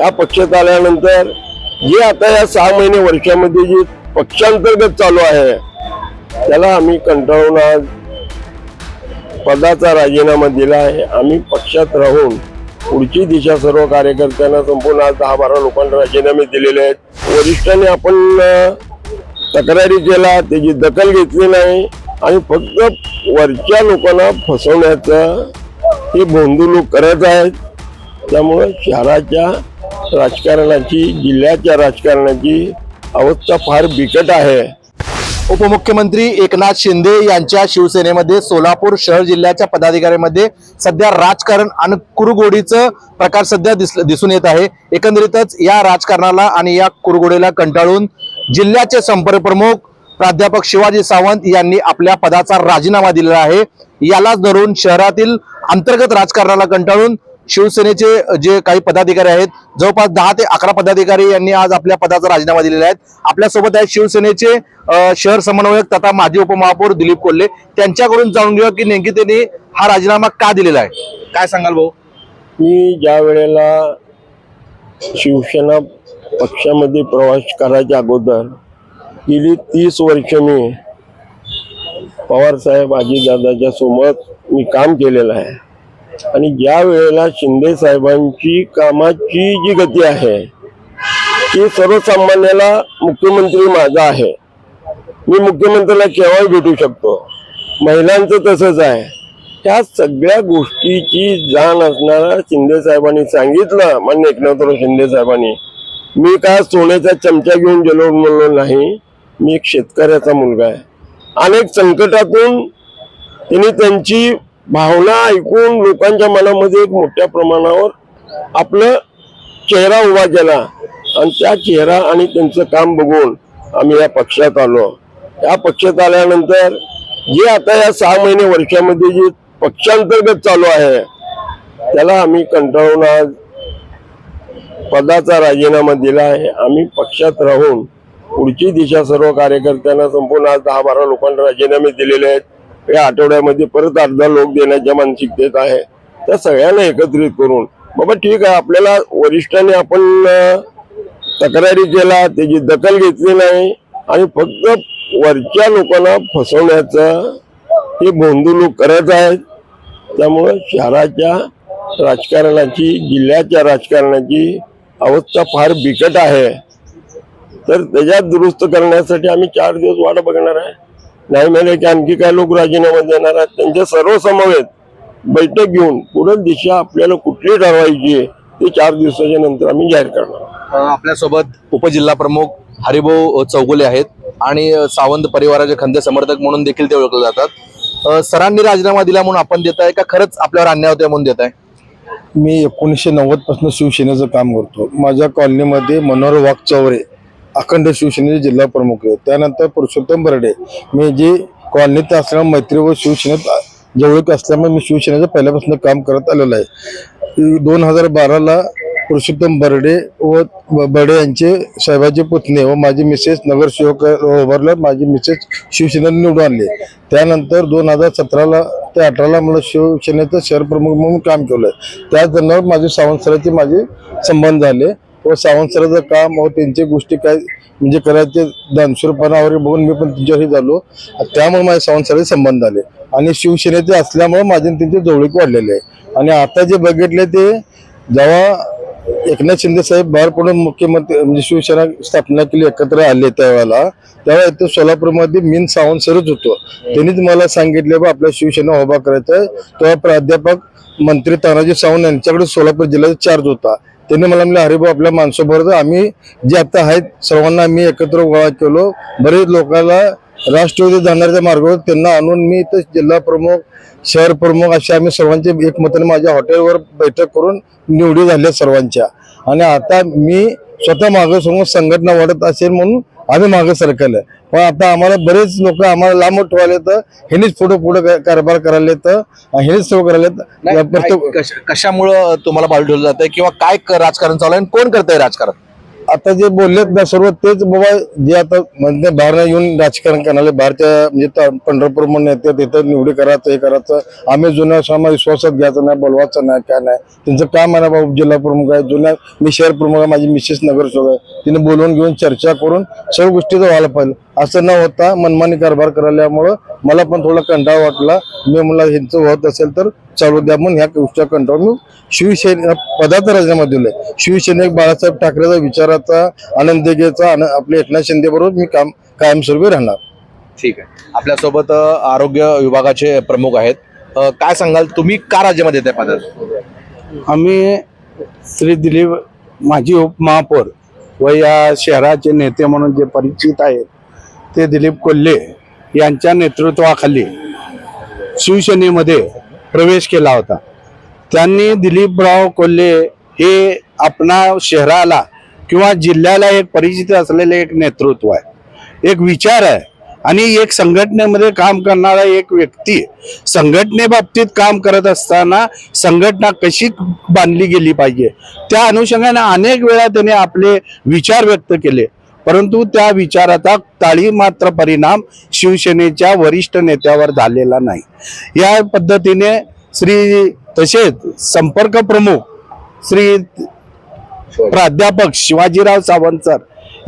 या पक्षात आल्यानंतर जे आता या सहा महिने वर्षामध्ये जे पक्षांतर्गत चालू आहे त्याला आम्ही कंटाळून आज पदाचा राजीनामा दिला आहे. आम्ही पक्षात राहून पुढची दिशा सर्व कार्यकर्त्यांना संपूर्ण आज दहा बारा लोकांना राजीनामे दिलेले आहेत. वरिष्ठांनी आपण तक्रारी केला त्याची दखल घेतली नाही आणि फक्त वरच्या लोकांना फसवण्याचं हे भोंदू लोक करत आहेत. त्यामुळे शहराच्या राजकारणाची जिल्ह्याच्या राजकारणाची अवस्था फार बिकट आहे. उपमुख्यमंत्री एकनाथ शिंदे यांच्या शिवसेनेमध्ये सोलापूर शहर जिल्ह्याच्या पदाधिकाऱ्यांमध्ये सध्या राजकारण आणि कुरुगोडीचं प्रकार सध्या दिस दिसून येत आहे. एकंदरीतच या राजकारणाला आणि या कुरघोडीला कंटाळून जिल्ह्याचे संपर्क प्रमुख प्राध्यापक शिवाजी सावंत यांनी आपल्या पदाचा राजीनामा दिलेला आहे. यालाच धरून शहरातील अंतर्गत राजकारणाला कंटाळून शिवसेनेचे जे काही पदाधिकारी आहेत जवळपास दहा ते अकरा पदाधिकारी यांनी आज आपल्या पदाचा राजीनामा दिलेला आहे. आपल्यासोबत आहेत शिवसेनेचे शहर समन्वयक तथा माजी उपमहापौर दिलीप कोल्हे. त्यांच्याकडून जाणून घेऊया की नेमकी त्यांनी हा राजीनामा का दिलेला आहे? काय सांगाल भाऊ? मी ज्या वेळेला शिवसेना पक्षामध्ये प्रवास करायच्या अगोदर गेली तीस वर्ष मी पवारसाहेब आजीदादाच्या सोबत मी काम केलेलं आहे. आणि ज्या वेळेला शिंदे साहेबांची कामाची जी गती आहे ती सर्वसामान्याला मुख्यमंत्री माझा आहे. मी मुख्यमंत्र्याला केव्हाही भेटू शकतो. महिलांचं तसंच आहे. त्या सगळ्या गोष्टीची जाण असणारा शिंदे साहेबांनी सांगितलं मान्य एकनाथराव शिंदे साहेबांनी. मी काय सोन्याचा चमचा घेऊन गेलो म्हणलो नाही? मी एक शेतकऱ्याचा मुलगा आहे. अनेक संकटातून त्यांनी त्यांची भावना ऐकून लोकांच्या मनामध्ये एक मोठ्या प्रमाणावर आपलं चेहरा उभा केला. आणि त्या चेहरा आणि त्यांचं काम बघून आम्ही या पक्षात आलो. या पक्षात आल्यानंतर जे आता या सहा महिने वर्षामध्ये जे पक्षांतर्गत चालू आहे त्याला आम्ही कंटाळून आज पदाचा राजीनामा दिला आहे. आम्ही पक्षात राहून पुढची दिशा सर्व कार्यकर्त्यांना संपूर्ण आज दहा बारा लोकांना राजीनामे दिलेले आहेत. या आठवड्यामध्ये परत अर्धा लोक देण्याच्या मानसिकतेत आहे. त्या सगळ्यांना एकत्रित करून बाबा ठीक आहे आपल्याला वरिष्ठांनी आपण तक्रारी केला त्याची दखल घेतली नाही आणि फक्त वरच्या लोकांना फसवण्याचं हे भोंदू करत आहेत. त्यामुळे शहराच्या राजकारणाची जिल्ह्याच्या राजकारणाची अवस्था फार बिकट आहे. तर त्याच्यात दुरुस्त करण्यासाठी आम्ही चार दिवस वाट बघणार आहे. नाही मिळाले की आणखी काय लोक राजीनामा देणार आहेत. त्यांच्या सर्व समवेत बैठक घेऊन पुढे दिशा आपल्याला कुठली ठरवायची आहे ते चार दिवसाच्या नंतर आम्ही जाहीर करणार आपल्यासोबत उपजिल्हा प्रमुख हरिभाऊ चौगुले आहेत आणि सावंत परिवाराचे खंदे समर्थक म्हणून देखील ते ओळखले जातात. सरांनी राजीनामा दिला म्हणून आपण देत आहे का खरंच आपल्यावर अन्याय होतोय म्हणून देत आहे मी एकोणीसशे नव्वदपासून शिवसेनेचं काम करतो. माझ्या कॉलनीमध्ये मनोहर वाघ चौरे अखंड शिवसेनेचे जिल्हा प्रमुख आहे त्यानंतर पुरुषोत्तम बर्डे. मी जे कॉलनीत असल्यामुळे मैत्री व शिवसेनेत जवळक असल्यामुळे मी शिवसेनेचं पहिल्यापासून काम करत आलेलो आहे. दोन हजार बाराला पुरुषोत्तम बर्डे व बर्डे यांचे साहेबाचे पुतणे व माझी मिसेस नगरसेवक उभारलं माझी मिसेस शिवसेनेने निवडून आणली. त्यानंतर दोन हजार सतराला ते अठराला मला शिवसेनेचं शहर प्रमुख म्हणून काम केलं. आहे त्याच दरम्यान माझे सावंतसराचे माझे संबंध झाले. व सावंतसराचं काम व त्यांच्या गोष्टी काय म्हणजे करायचे दानशूरपणा वगैरे बघून मी पण त्यांच्याशी झालो. त्यामुळे माझ्या सावंतसराचे संबंध आले. आणि शिवसेनेचे असल्यामुळे माझे त्यांचे जवळीक वाढलेले आहे. आणि आता जे बघितले ते जेव्हा एकनाथ शिंदे साहेब बाहेर पडून मुख्यमंत्री म्हणजे शिवसेना स्थापना केली एकत्र आले त्यावेळेला तेव्हा इथं सोलापूरमध्ये मीन सावंतसरच होतो. त्यांनीच मला सांगितले बा आपल्या शिवसेना उभा करायचा आहे तेव्हा प्राध्यापक मंत्री तानाजी सावंत यांच्याकडे सोलापूर जिल्ह्याचा चार्ज होता. त्यांनी मला म्हणलं हरिभाऊ आपल्या माणसाबरोबर आम्ही जे आता आहेत सर्वांना आम्ही एकत्र गोळा केलो. बरेच लोकांना राष्ट्रवादी जाणाऱ्या मार्गावर त्यांना आणून मी इथं जिल्हा प्रमुख शहर प्रमुख असे आम्ही सर्वांचे एकमताने माझ्या हॉटेलवर बैठक करून निवडी झाल्या सर्वांच्या. आणि आता मी स्वतः मागं समोर संघटना वाढत असेल म्हणून आम्ही मागे सरकलं पण आता आम्हाला बरेच लोक आम्हाला लांब ठेवायला येतं. ह्यांनीच पुढे पुढे कारभार करायला येतं. ह्यांनीच सर्व करायला येतं. कशामुळं तुम्हाला बाजू ठेवलं जात आहे किंवा काय राजकारण चालू आहे? आणि कोण करतंय राजकारण? आता जे बोललेत ना सर्व तेच बाबा जे आता म्हणजे बाहेर येऊन राजकारण करणारे बाहेरच्या म्हणजे पंढरपूर म्हणून येते तिथं निवडी करायचं हे करायचं. आम्ही जुन्या समाज विश्वासात घ्यायचं नाही बोलवायचं नाही काय नाही. त्यांचं काम आहे ना बाबा जिल्हा प्रमुख आहे. जुन्या मी शहर प्रमुख आहे माझी मिसेस नगरसेवक आहे. तिने बोलवून घेऊन चर्चा करून सर्व गोष्टीचं व्हायला पाहिजे असं न होता मनमानी कारभार करायल्यामुळं मला पण थोडा कंटाळा वाटला. मी म्हणलं ह्यांचं होत असेल तर चालू द्या म्हणून ह्या गोष्टीचा कंटाळ. मी शिवसेना पदाचा राजीनामा दिलाय. शिवसेनेक बाळासाहेब ठाकरेचा विचाराचा आनंद देगेचा आणि आपले एकनाथ शिंदे बरोबर मी काम कायमस्वरूपी राहणार. ठीक आहे. आपल्यासोबत आरोग्य विभागाचे प्रमुख आहेत. काय सांगाल? तुम्ही का राज्यामध्ये येत आहे पदात आम्ही श्री दिलीप माजी उपमहापौर व या शहराचे नेते म्हणून जे परिचित आहेत ते दिलीप कोल्हे यांच्या नेतृत्वाखाली शिवसेनेमध्ये प्रवेश केला होता. त्यांनी दिलीपराव कोल्हे हे आपणा शहराला किंवा जिल्ह्याला एक परिचित असलेले एक नेतृत्व आहे. एक विचार आहे आणि एक संघटनेमध्ये काम करणारा एक व्यक्ती संघटनेबाबतीत काम करत असताना संघटना कशी बांधली गेली पाहिजे? त्या अनुषंगाने अनेक वेळा त्याने आपले विचार व्यक्त केले. परंतु त्या विचाराचा ताळी मात्र परिणाम शिवसेनेच्या वरिष्ठ नेत्यावर झालेला नाही. या पद्धतीने श्री तसेच संपर्क प्रमुख श्री प्राध्यापक शिवाजीराव सावंत सर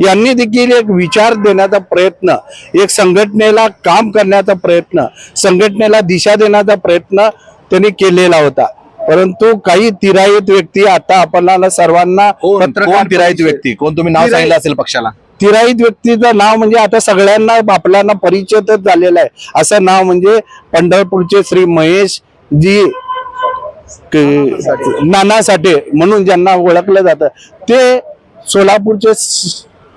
यांनी देखील एक विचार देण्याचा प्रयत्न एक संघटनेला काम करण्याचा प्रयत्न संघटनेला दिशा देण्याचा प्रयत्न त्यांनी केलेला होता. परंतु काही तिरायत व्यक्ती आता आपल्याला सर्वांना पत्रकार परिषद- व्यक्ती? कोण? तुम्ही नाव सांगितलं असेल पक्षाला. तिराईत व्यक्तीचं नाव म्हणजे आता सगळ्यांना आपल्याला परिचितच झालेलं आहे. असं नाव म्हणजे पंढरपूरचे श्री महेश जी नाना साठे म्हणून ज्यांना ओळखलं जातं. ते सोलापूरचे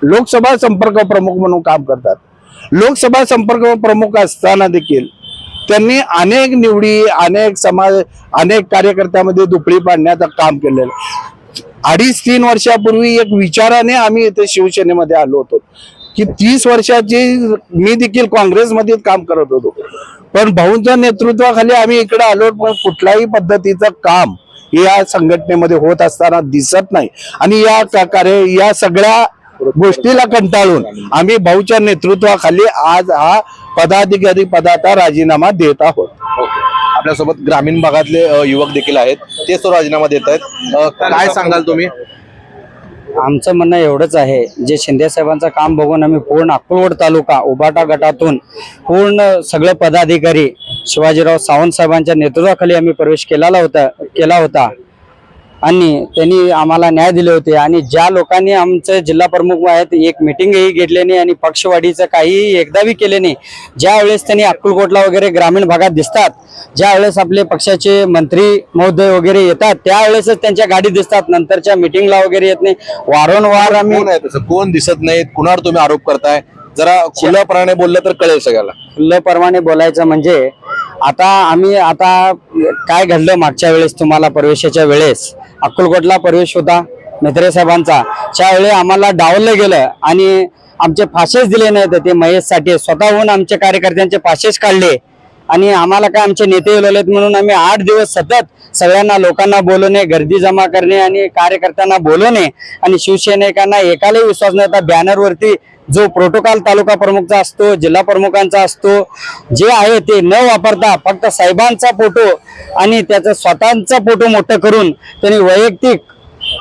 लोकसभा संपर्क प्रमुख म्हणून काम करतात. लोकसभा संपर्क प्रमुख असताना देखील त्यांनी अनेक निवडी अनेक समाज अनेक कार्यकर्त्यामध्ये दुपळी पाडण्याचं काम केलेलं अडीच तीन वर्षापूर्वी एक विचाराने आम्ही इथे शिवसेनेमध्ये आलो होतो. की तीस वर्षाची मी देखील काँग्रेसमध्ये काम करत होतो. पण भाऊंच्या नेतृत्वाखाली आम्ही इकडे आलो पण कुठल्याही पद्धतीचं काम या संघटनेमध्ये होत असताना दिसत नाही. आणि या प्रकारे या सगळ्या गोष्टीला कंटाळून आम्ही भाऊच्या नेतृत्वाखाली आज हा पदाधिकारी पदाचा राजीनामा देत आहोत. आपल्यासोबत ग्रामीण भागातले युवक देखील आहेत. ते तो राजीनामा देत आहेत. काय सांगाल तुम्ही? आमचं म्हणणं एवढंच आहे जे शिंदे साहेबांचं काम बघून आम्ही पूर्ण अक्कलकोट तालुका उबाटा गटातून पूर्ण सगळे पदाधिकारी शिवाजीराव सावंत साहेबांच्या नेतृत्वाखाली आम्ही प्रवेश केलेला होता केला होता. आणि त्यांनी आम्हाला न्याय दिले होते. आणि ज्या लोकांनी आमचे जिल्हा प्रमुख आहेत एक मिटिंगही घेतली नाही आणि पक्षवाढीचं काहीही एकदाही केले नाही. ज्या वेळेस त्यांनी अक्कलकोटला वगैरे ग्रामीण भागात दिसतात ज्या वेळेस आपले पक्षाचे मंत्री महोदय वगैरे येतात त्यावेळेसच त्यांच्या गाडी दिसतात. नंतरच्या मिटिंगला वगैरे येत नाही. वारंवार आम्ही कोण दिसत नाहीत? कुणावर तुम्ही आरोप करताय? जरा खुल्यापणाने बोललं तर कळेल सगळ्याला. खुल्लप्रमाणे बोलायचं म्हणजे आता आम्ही आता काय घडलं मागच्या वेळेस तुम्हाला प्रवेशाच्या वेळेस? अक्कलकोटला प्रवेश होता मेत्रे साहेबांचा. त्यावेळी आम्हाला डावललं गेलं आणि आमचे फाशेच दिले नाहीत. ते महेशसाठी स्वतःहून आमच्या कार्यकर्त्यांचे फाशेच काढले. आणि आम्हाला काय आमचे नेते बोलवलेत म्हणून आम्ही आठ दिवस सतत सगळ्यांना लोकांना बोलवणे गर्दी जमा करणे आणि कार्यकर्त्यांना बोलवणे आणि शिवसैनिकांना एकालाही विश्वास नव्हता बॅनरवरती जो प्रोटोकॉल तालुका प्रमुखचा असतो जिल्हा प्रमुखांचा असतो जे आहे ते न वापरता फक्त साहेबांचा फोटो आणि त्याचा स्वतःचा फोटो मोठं करून त्यांनी वैयक्तिक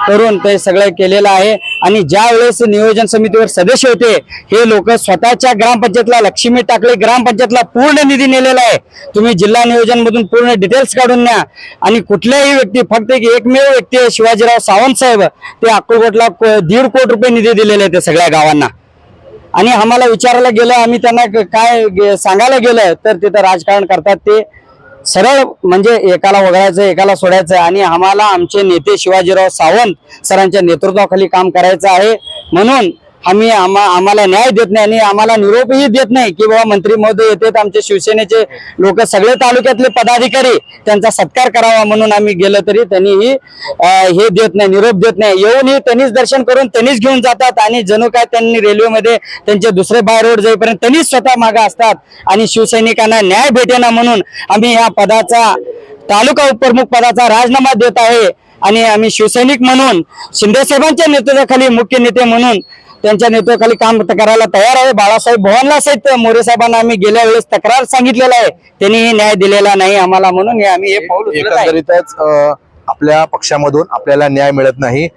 करून ते सगळं केलेलं आहे. आणि ज्या वेळेस नियोजन समितीवर सदस्य होते हे लोक स्वतःच्या ग्रामपंचायतला लक्ष्मी टाकले ग्रामपंचायतला पूर्ण निधी नेलेला आहे. तुम्ही जिल्हा नियोजन मधून पूर्ण डिटेल्स काढून न्या. आणि कुठल्याही व्यक्ती फक्त एक एकमेव व्यक्ती आहे शिवाजीराव सावंत साहेब ते अक्कलकोटला को- दीड कोटी रुपये निधी दिलेले आहे त्या सगळ्या गावांना. आणि आम्हाला विचारायला गेलं आम्ही त्यांना काय गे- सांगायला गेलं तर तिथं राजकारण करतात ते. सरळ म्हणजे एकाला वगळायचं एकाला सोडायचं आणि आम्हाला आमचे नेते शिवाजीराव सावंत सरांच्या नेतृत्वाखाली काम करायचं आहे. म्हणून आम्ही आम्हा आम्हाला न्याय देत नाही आणि आम्हाला निरोपही देत नाही की बाबा मंत्री महोदय येतात आमचे शिवसेनेचे लोक सगळे तालुक्यातले पदाधिकारी त्यांचा सत्कार करावा म्हणून आम्ही गेलो तरी त्यांनीही हे देत नाही निरोप देत नाही. येऊनही त्यांनीच दर्शन करून त्यांनीच घेऊन जातात आणि जणू काय त्यांनी रेल्वेमध्ये त्यांचे दुसरे बाय रोड जाईपर्यंत त्यांनीच स्वतः मागे असतात आणि शिवसैनिकांना न्याय भेटेना म्हणून आम्ही ह्या पदाचा तालुका उपप्रमुख पदाचा राजीनामा देत आहे. आणि आम्ही शिवसैनिक म्हणून शिंदेसाहेबांच्या नेतृत्वाखाली मुख्य नेते म्हणून त्यांच्या नेतृत्वाखाली काम करायला तयार आहे. बाळासाहेब भवनला सहित मोरे साहेबांना आम्ही गेल्या वेळेस तक्रार सांगितलेला आहे. त्यांनी न्याय दिलेला नाही आम्हाला म्हणून हे आम्ही हे पाऊल एकंदरीतच आपल्या पक्षामधून आपल्याला न्याय मिळत नाही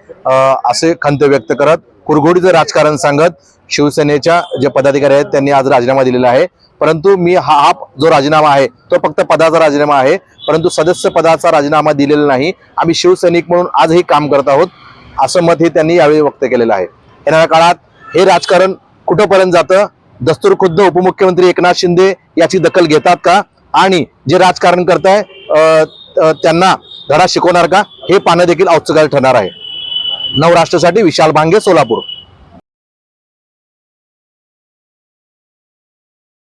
असे खंत व्यक्त करत कुरघोडीचं राजकारण सांगत शिवसेनेच्या जे पदाधिकारी आहेत त्यांनी आज राजीनामा दिलेला आहे. परंतु मी हा हा जो राजीनामा आहे तो फक्त पदाचा राजीनामा आहे. परंतु सदस्य पदाचा राजीनामा दिलेला नाही. आम्ही शिवसैनिक म्हणून आजही काम करत आहोत. असं मत हे त्यांनी यावेळी व्यक्त केलेलं आहे. येणाऱ्या काळात हे राजकारण कुठंपर्यंत जातं? दस्तूर खुद्द उपमुख्यमंत्री एकनाथ शिंदे याची दखल घेतात का? आणि जे राजकारण करताय त्यांना धडा शिकवणार का? हे पाहणं देखील औत्सुकाल ठरणार आहे. नवराष्ट्रासाठी विशाल भांगे सोलापूर